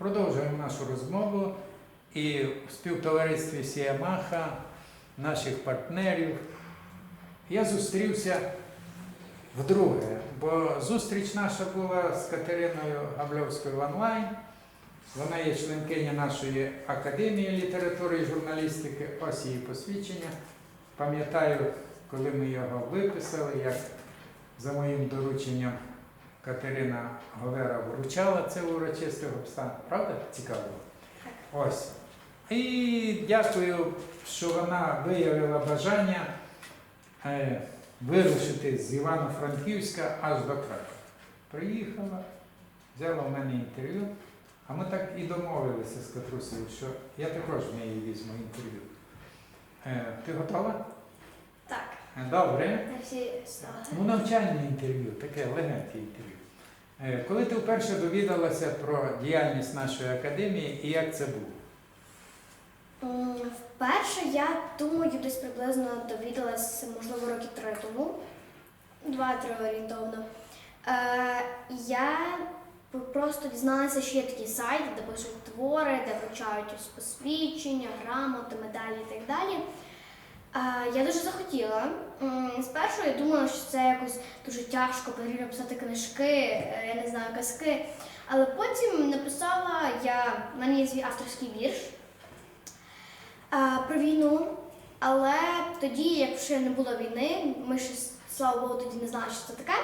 Продовжуємо нашу розмову і в співтоваристві Сіамаха, наших партнерів. Я зустрівся вдруге, бо зустріч наша була з Катериною Габльовською онлайн. Вона є членкиня нашої академії літератури і журналістики. Ось її посвідчення. Пам'ятаю, коли ми його виписали, як за моїм дорученням Катерина Говера вручала це урочисте обставин. Правда? Цікаво. Ось. І дякую, що вона виявила бажання е, вирушити з Івано-Франківська аж до Кракова. Приїхала, взяла в мене інтерв'ю, а ми так і домовилися з Катрусею, що я також в неї візьму інтерв'ю. Е, ти готова? Е, Добре. Ну, навчальне інтерв'ю, таке легеньке інтерв'ю. Е, Коли ти вперше довідалася про діяльність нашої академії і як це було? Вперше я думаю, десь приблизно довідалася, можливо, роки три тому, два-три орієнтовно. Е, я просто дізналася, що є такий сайт, де пишуть твори, де вручають посвідчення, грамоти, медалі і так далі. Я дуже захотіла. Спершу я думала, що це якось дуже тяжко потрібно писати книжки, е, я не знаю, казки. Але потім написала я, в мене є свій авторський вірш про війну. Але тоді, як ще не було війни, ми ще, слава Богу, тоді не знали, що це таке.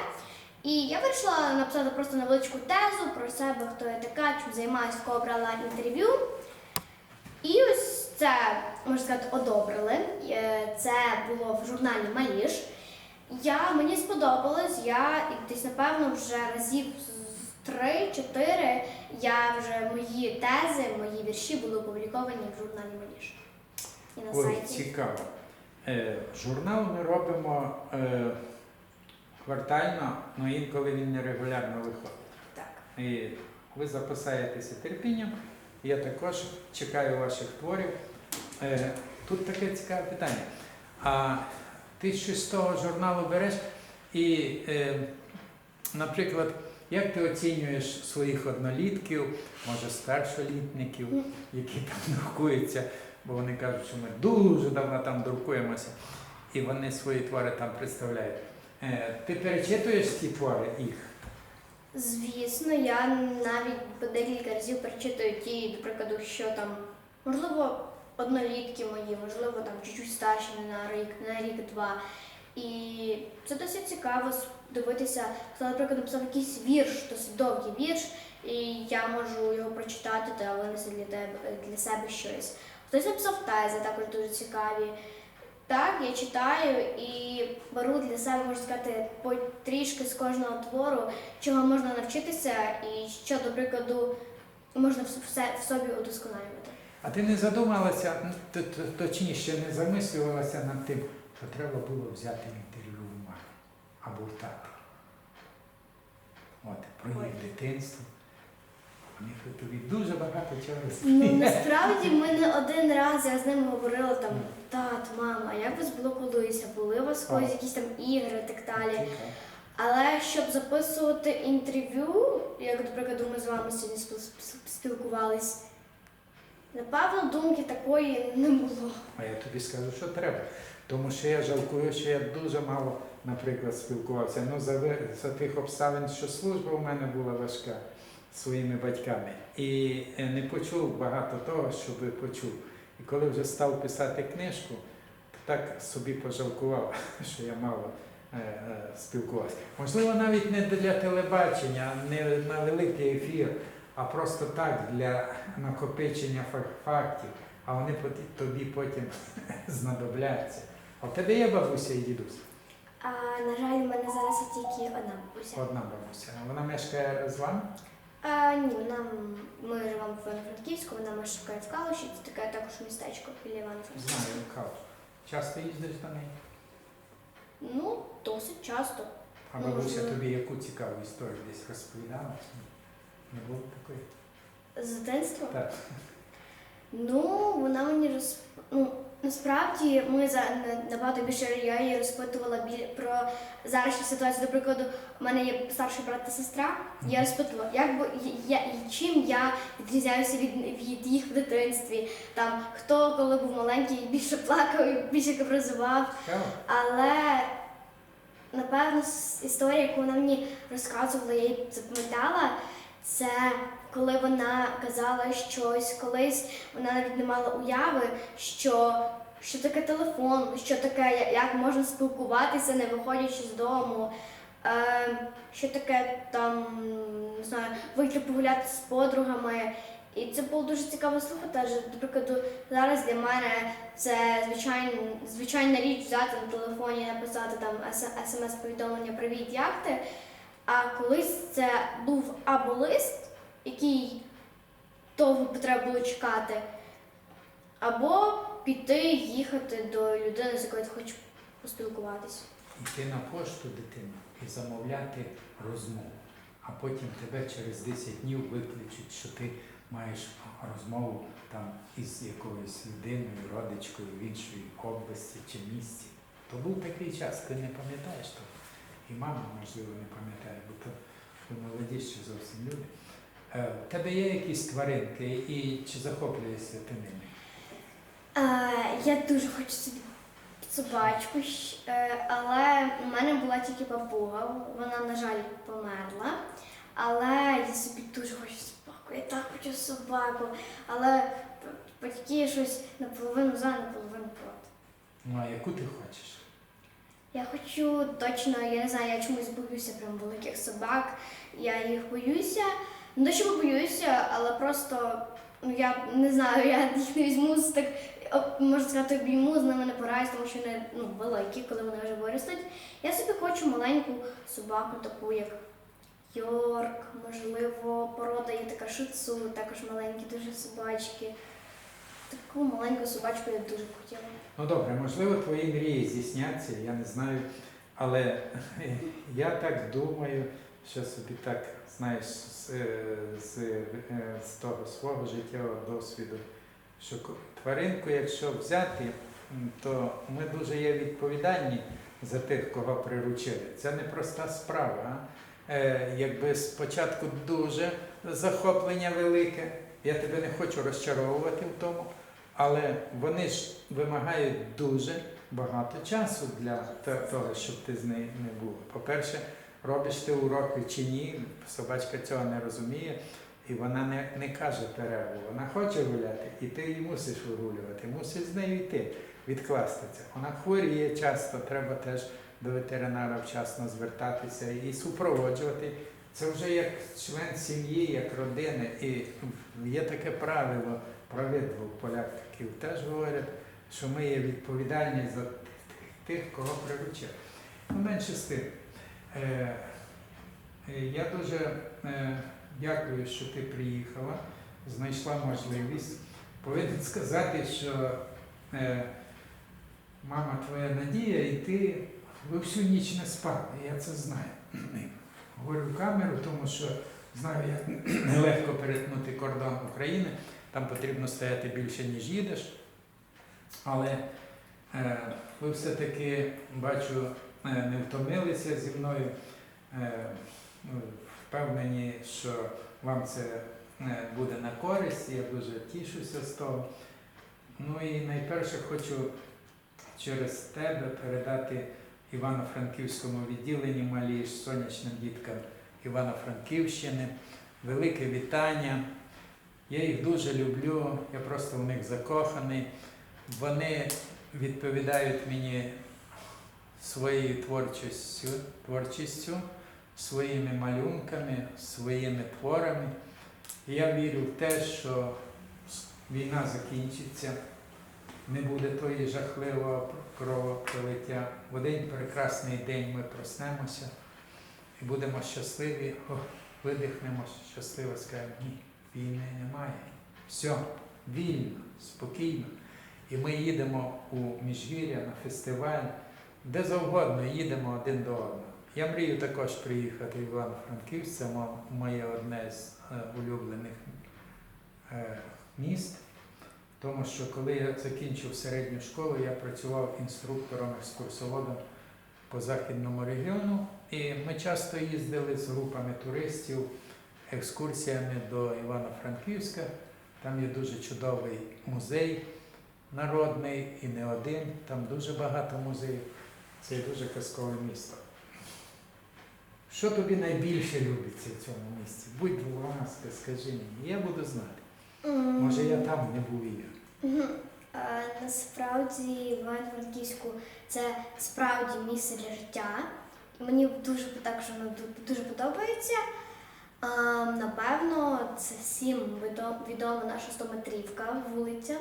І я вирішила написати просто невеличку тезу про себе, хто я така, чим займаюся, кого брала інтерв'ю. І ось це, можна сказати, одобрили. Е, Це було в журналі Маліш. Я, мені сподобалось, я десь, напевно, вже разів три-чотири я вже мої тези, мої вірші були опубліковані в журналі Маліш. І на Ой, сайті. цікаво. Е, Журнал ми робимо е, квартально, але інколи він нерегулярно виходить. Так. І ви запасаєтеся терпінням. Я також чекаю ваших творів. Е, Тут таке цікаве питання. А ти щось з того журналу береш і, е, наприклад, як ти оцінюєш своїх однолітків, може старшолітників, які там друкуються, бо вони кажуть, що ми дуже давно там друкуємося, і вони свої твори там представляють. Е, Ти перечитуєш ці твори їх? Звісно, я навіть по декілька разів перечитую ті, до прикладу, що там, можливо, однолітки мої, можливо, там чуть-чуть старші на рік, на рік-два. І це досить цікаво дивитися, хто, наприклад, написав якийсь вірш, досить довгий вірш, і я можу його прочитати та винести для тебе для себе щось. Хтось написав тези, також дуже цікаві. Так, я читаю і беру для себе, можна сказати, потрішки з кожного твору, чого можна навчитися, і що, до прикладу, можна все, в собі удосконалювати. А ти не задумалася, ну, точніше не замислювалася над тим, що треба було взяти інтерв'ю в мамі або в тата. От, про Ой. дитинство. Тобі дуже багато чого Ну, насправді ми не один раз я з ними говорила там, тат, мама, як вас було були у вас колись якісь там ігри і так далі. Але щоб записувати інтерв'ю, як, до прикладу, ми з вами сьогодні спіл- спіл- спілкувались, напевно, думки такої не було. А я тобі скажу, що треба. Тому що я жалкую, що я дуже мало, наприклад, спілкувався. Ну, за, за тих обставин, що служба у мене була важка своїми батьками. І е, не почув багато того, що би почув. І коли вже став писати книжку, так собі пожалкував, що я мало е, е, спілкувався. Можливо, навіть не для телебачення, не на великий ефір, а просто так для накопичення фактів а вони тобі потім знадобляться. А в тебе є бабуся і дідусь? А на жаль, в мене зараз тільки одна бабуся. Одна бабуся. Вона мешкає з вами? А, ні, вона, ми живемо в Івано-Франківську, вона мешкає в Калуші, це таке також містечко біля Івано-Франківська. Знаю, Калуш. Часто їздиш до неї? Ну, досить часто. А бабуся Можливо. тобі яку цікаву історію десь розповідала? Не було такої? З дитинства? Так. Ну, вона мені розп... ну, насправді ми за на- набагато більше я її розпитувала біль про зараз ситуацію. До прикладу, у мене є старший брат та сестра. Я розпитувала, як би я чим я відрізняюся від, від їх в дитинстві. Там хто коли був маленький, більше плакав, і більше капризував. Але напевно історія, яку вона мені розказувала, я її запам'ятала, це коли вона казала щось колись, вона навіть не мала уяви, що, що таке телефон, що таке, як можна спілкуватися, не виходячи з дому. Е, що таке там, не знаю, вийти погуляти з подругами. І це було дуже цікаво слухати. Адже, до зараз для мене це звичайна, звичайна річ взяти на телефоні написати там смс-повідомлення Привіт, як ти? А колись це був або лист, який довго треба було чекати, або піти, їхати до людини, з якою ти хочеш поспілкуватися. Йти на пошту дитину і замовляти розмову, а потім тебе через 10 днів викличуть, що ти маєш розмову там із якоюсь людиною, родичкою в іншій області чи місті. То був такий час, ти не пам'ятаєш того. І мама, можливо, не пам'ятає, бо то ви молоді ще зовсім люди. Е, тебе є якісь тваринки і чи захоплюєшся ти ними? А, я дуже хочу собі собачку, е, але у мене була тільки папуга. Вона, на жаль, померла. Але я собі дуже хочу собаку. Я так хочу собаку. Але батьки щось наполовину за, наполовину проти. Ну а яку ти хочеш? Я хочу точно, я не знаю, я чомусь боюся прям великих собак. Я їх боюся. Не те, що боюся, але просто ну я не знаю, я їх не візьму так, можна сказати, обійму, з ними не пораюсь, тому що вони ну, великі, коли вони вже виростуть. Я собі хочу маленьку собаку, таку як Йорк, можливо, порода є така шицу, також маленькі дуже собачки. Таку маленьку собачку я дуже хотіла. Ну добре, можливо, твої мрії здійсняться, я не знаю. Але я так думаю, що собі так, знаєш, з, е, з, е, з того свого життєвого досвіду, що тваринку, якщо взяти, то ми дуже є відповідальні за тих, кого приручили. Це не проста справа. Е, якби спочатку дуже захоплення велике, я тебе не хочу розчаровувати в тому. Але вони ж вимагають дуже багато часу для того, щоб ти з нею не була. По-перше, робиш ти уроки чи ні, собачка цього не розуміє, і вона не, не каже перерву. Вона хоче гуляти, і ти її мусиш вигулювати, мусиш з нею йти, відкласти це. Вона хворіє часто, треба теж до ветеринара вчасно звертатися і супроводжувати. Це вже як член сім'ї, як родини. І є таке правило, правидło поляків теж говорять, що ми є відповідальні за тих, кого приручили. Ну, менше з тим. Е, е, я дуже е, дякую, що ти приїхала, знайшла можливість. Повинен сказати, що мама твоя надія, і ти ви всю ніч не спали, я це знаю. Говорю в камеру, тому що знаю, як нелегко перетнути кордон України. Там потрібно стояти більше, ніж їдеш. Але ви все-таки, бачу, не втомилися зі мною. Е, ну, впевнені, що вам це е, буде на користь, я дуже тішуся з того. Ну і найперше хочу через тебе передати Івано-Франківському відділенні малі ж сонячним діткам Івано-Франківщини. Велике вітання. Я їх дуже люблю, я просто в них закоханий. Вони відповідають мені своєю творчістю, творчістю, своїми малюнками, своїми творами. І я вірю в те, що війна закінчиться, не буде тої жахливого кровопролиття. В один прекрасний день ми проснемося і будемо щасливі, видихнемо щасливо, скажемо, ні, війни немає. Все, вільно, спокійно. І ми їдемо у Міжгір'я на фестиваль, де завгодно їдемо один до одного. Я мрію також приїхати в Івано-Франківськ, це моє одне з е, улюблених е, міст. Тому що коли я закінчив середню школу, я працював інструктором, екскурсоводом по західному регіону, і ми часто їздили з групами туристів, екскурсіями до Івано-Франківська. Там є дуже чудовий музей народний і не один. Там дуже багато музеїв. Це дуже казкове місто. Що тобі найбільше любиться в цьому місці? Будь ласка, скажи мені, я буду знати. Може, я там не був і я. Насправді Івано-Франківську це справді місце для життя. І Мені дуже також воно дуже подобається. А, напевно, це всім відома наша 100-метрівка вулиця.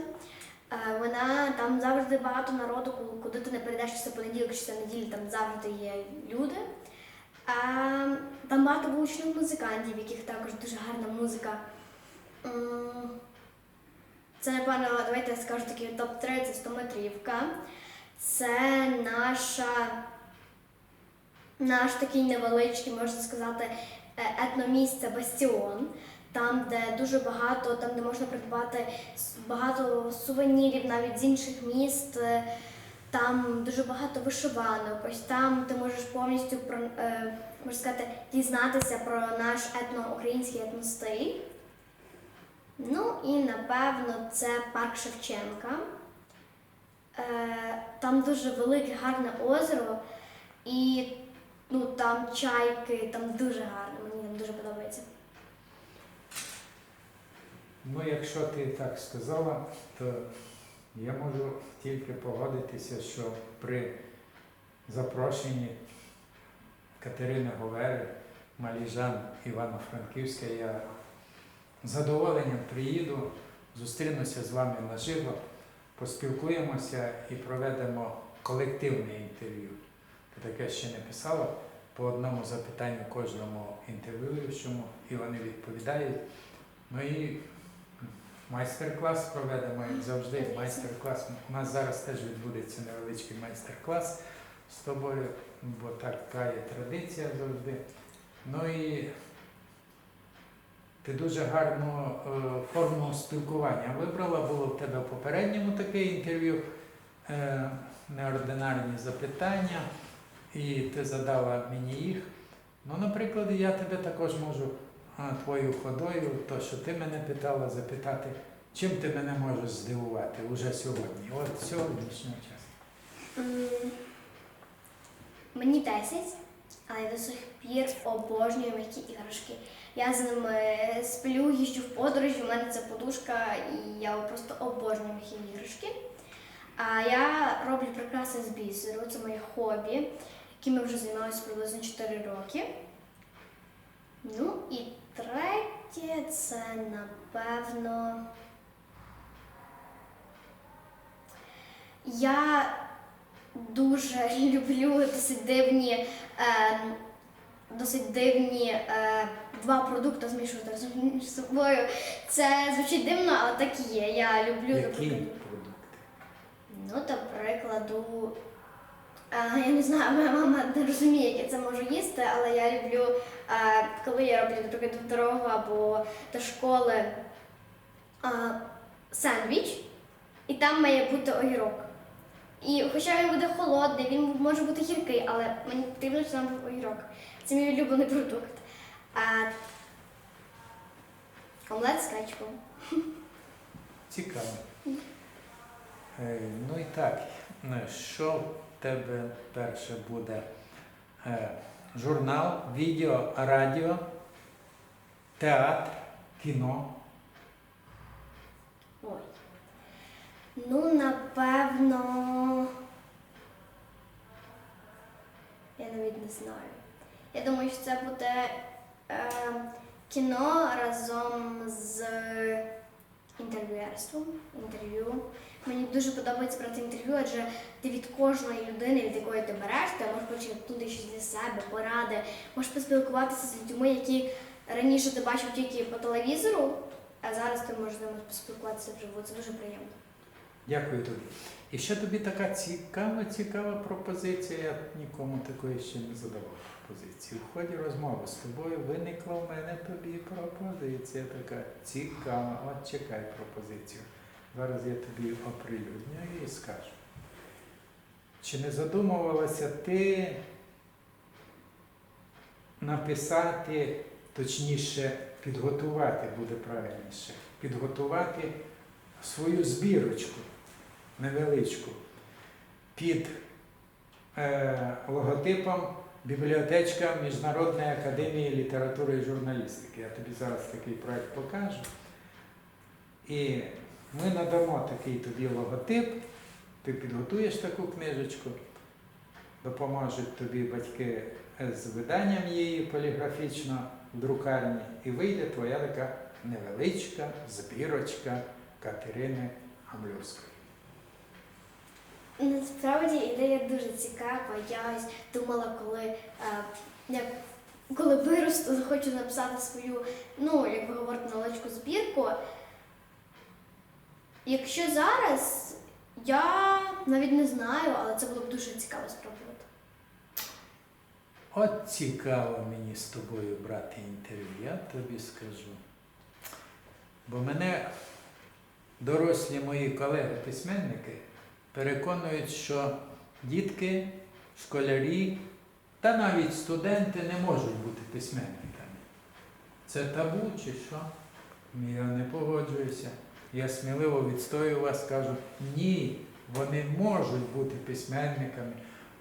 Вона там завжди багато народу, ку- куди ти не перейдеш, чи це понеділок, чи це неділя, там завжди є люди. А, там багато вуличних музикантів, яких також дуже гарна музика. Це, напевно, давайте я скажу такий топ-3 це 100 метрівка. Це наша, наш такий невеличкий, можна сказати, е, етномісце Бастіон. Там, де дуже багато, там, де можна придбати багато сувенірів навіть з інших міст. Е, Там дуже багато вишиванок. Ось там ти можеш повністю про е, можна сказати, дізнатися про наш етно-український етностиль. Ну і напевно це парк Шевченка. Е, там дуже велике гарне озеро, і ну, там чайки, там дуже гарно, мені там дуже подобається. Ну, якщо ти так сказала, то я можу тільки погодитися, що при запрошенні Катерини Говери, Маліжан Івано-Франківська, я з задоволенням приїду, зустрінуся з вами наживо, поспілкуємося і проведемо колективне інтерв'ю. Ти таке ще не писала по одному запитанню кожному інтерв'юючому, і вони відповідають. Ну і майстер-клас проведемо, як завжди. Майстер-клас. У нас зараз теж відбудеться невеличкий майстер-клас з тобою, бо така є традиція завжди. Ну і ти дуже гарну е, форму спілкування вибрала. Було в тебе в попередньому таке інтерв'ю, е, неординарні запитання, і ти задала мені їх. Ну, наприклад, я тебе також можу а, твоєю ходою, то, що ти мене питала, запитати, чим ти мене можеш здивувати уже сьогодні, от сьогоднішнього часу. Мені 10, але я до сих пір обожнюю м'які іграшки. Я з ними сплю, їжджу в подорожі, у мене це подушка, і я просто обожнюю м'які іграшки. А я роблю прикраси з бісеру, це моє хобі, яким я вже займаюся приблизно 4 роки. Ну і третє це напевно. Я дуже люблю досить дивні, е, досить дивні е, два продукти змішувати між собою. Це звучить дивно, але так і є. Я люблю Які наприклад, продукти? Ну, до прикладу, я не знаю, моя мама не розуміє, як я це можу їсти, але я люблю, е, коли я роблю наприклад, в дорогу або до школи е, сендвіч, і там має бути огірок. І хоча він буде холодний, він може бути гіркий, але мені потрібно, щоб там був огірок. Це мій улюблений продукт. Омлет з кетчупом. Цікаво. Е, Ну і так, ну, що тебе перше буде? Е, Журнал, відео, радіо, театр, кіно. Ой. Ну, напевно. Я навіть не знаю. Я думаю, що це буде е, кіно разом з інтерв'юерством. Інтерв'ю. Мені дуже подобається брати інтерв'ю, адже ти від кожної людини, від якої ти береш, ти можеш почути щось для себе, поради, можеш поспілкуватися з людьми, які раніше ти бачив тільки по телевізору, а зараз ти можеш з ними поспілкуватися вживу. Це дуже приємно. Дякую тобі. І ще тобі така цікава, цікава пропозиція. Я нікому такої ще не задавав пропозиції. В ході розмови з тобою виникла в мене тобі пропозиція така цікава. От чекай пропозицію. Зараз я тобі оприлюдню і скажу. Чи не задумувалася ти написати, точніше, підготувати буде правильніше, підготувати свою збірочку невеличку під е, логотипом бібліотечка Міжнародної академії літератури і журналістики. Я тобі зараз такий проект покажу. І ми надамо такий тобі логотип, ти підготуєш таку книжечку, допоможуть тобі батьки з виданням її поліграфічно в друкарні, і вийде твоя така невеличка збірочка Катерини Гамлюрської. Насправді ідея дуже цікава. Я ось думала, коли, е, як, коли виросту, захочу написати свою, ну, як ви говорите, невеличку збірку. Якщо зараз, я навіть не знаю, але це було б дуже цікаво спробувати. От цікаво мені з тобою брати інтерв'ю, я тобі скажу. Бо мене дорослі мої колеги-письменники переконують, що дітки, школярі та навіть студенти не можуть бути письменниками. Це табу чи що? Я не погоджуюся. Я сміливо відстоюю вас, кажу, ні, вони можуть бути письменниками,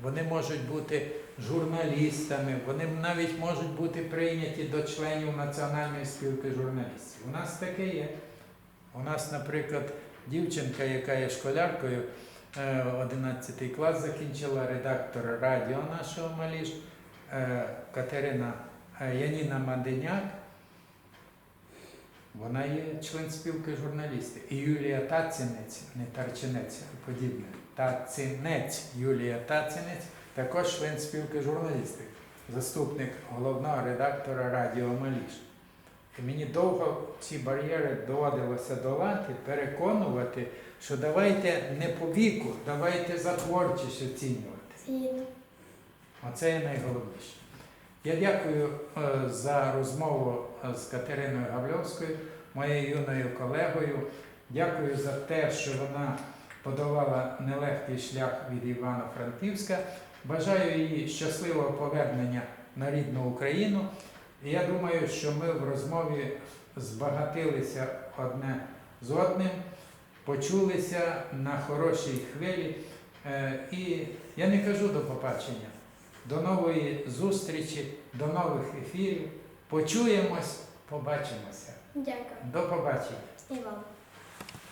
вони можуть бути журналістами, вони навіть можуть бути прийняті до членів Національної спілки журналістів. У нас таке є. У нас, наприклад, дівчинка, яка є школяркою, е, 11 клас закінчила редактор радіо нашого Маліш, е, Катерина е, Яніна Маденяк. Вона є член спілки журналістів. І Юлія Тацінець, не Тарчинець, а подібне. Тацінець, Юлія Тацінець, також член спілки журналістів, заступник головного редактора Радіо Маліш. І мені довго ці бар'єри доводилося долати, переконувати, що давайте не по віку, давайте за творчість оцінювати. Оце є найголовніше. Я дякую е, за розмову з Катериною Гавльовською, моєю юною колегою. Дякую за те, що вона подолала нелегкий шлях від Івано-Франківська. Бажаю їй щасливого повернення на рідну Україну. І я думаю, що ми в розмові збагатилися одне з одним, почулися на хорошій хвилі. Е, І я не кажу до побачення. До нової зустрічі, до нових ефірів. Почуємось, побачимося. Дякую. До побачення. І вам.